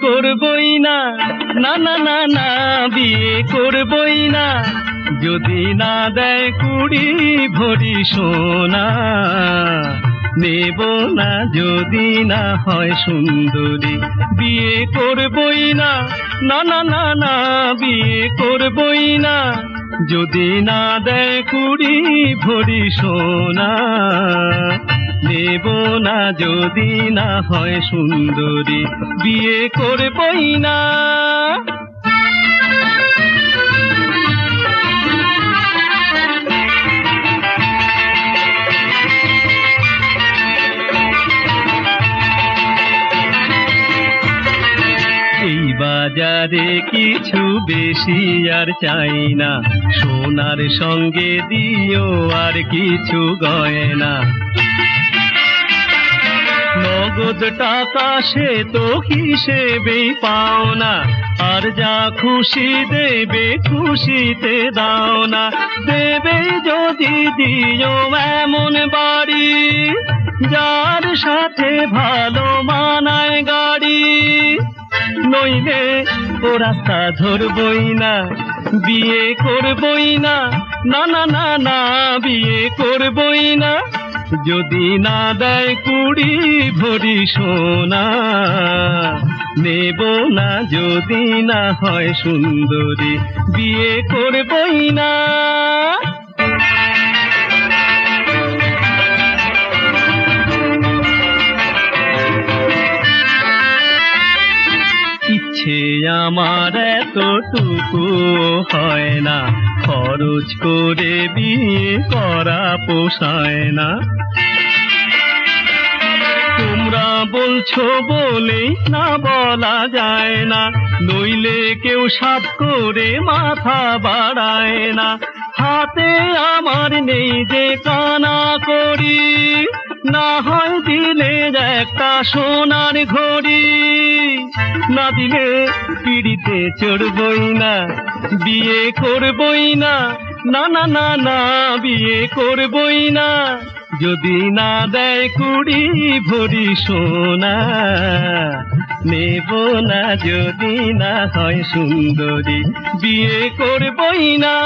করবই না না না না না, বিয়ে করবই না। যদি না দেয় কুড়ি ভরি সোনা, নেব না যদি না হয় সুন্দরী। বিয়ে করবই না না না না না, বিয়ে করবই না। যদি না দেয় কুড়ি ভরি সোনা, নেব না যদি না হয় সুন্দরী, বিয়ে করবই না। বাজারে কিছু বেশি আর চাই না। সোনার সঙ্গে দিও আর কিছু গয়না। নগদ টাকা সে তো হিসেবেই পাও না। আর যা খুশি দেবে খুশিতে দাও না। দেবে যদি দিও এমন বাড়ি, যার সাথে ভালো নইলে ও রাস্তা ধরবই না, বিয়ে করবই না না না না না, বিয়ে করবই না। যদি না দেয় কুড়ি ভরি সোনা, নেব না যদি না হয় সুন্দরী, বিয়ে করবই না। ইচ্ছে আমার এতটুকু হয় না। খরচ করে বিয়ে করা পোষায় না। তোমরা বলছো বলেই না বলা যায় না। নইলে কেউ সাপ করে মাথা বাড়ায় না। হাতে আমার নেই যে কানা করি। না হয় দিলে একটা সোনার ঘড়ি। না দিলে পিড়িতে চড়বই না, বিয়ে করবই না না না না না, বিয়ে করবই না। যদি না দেয় কুড়ি ভরি সোনা, নেব না যদি না হয় সুন্দরী, বিয়ে করবই না।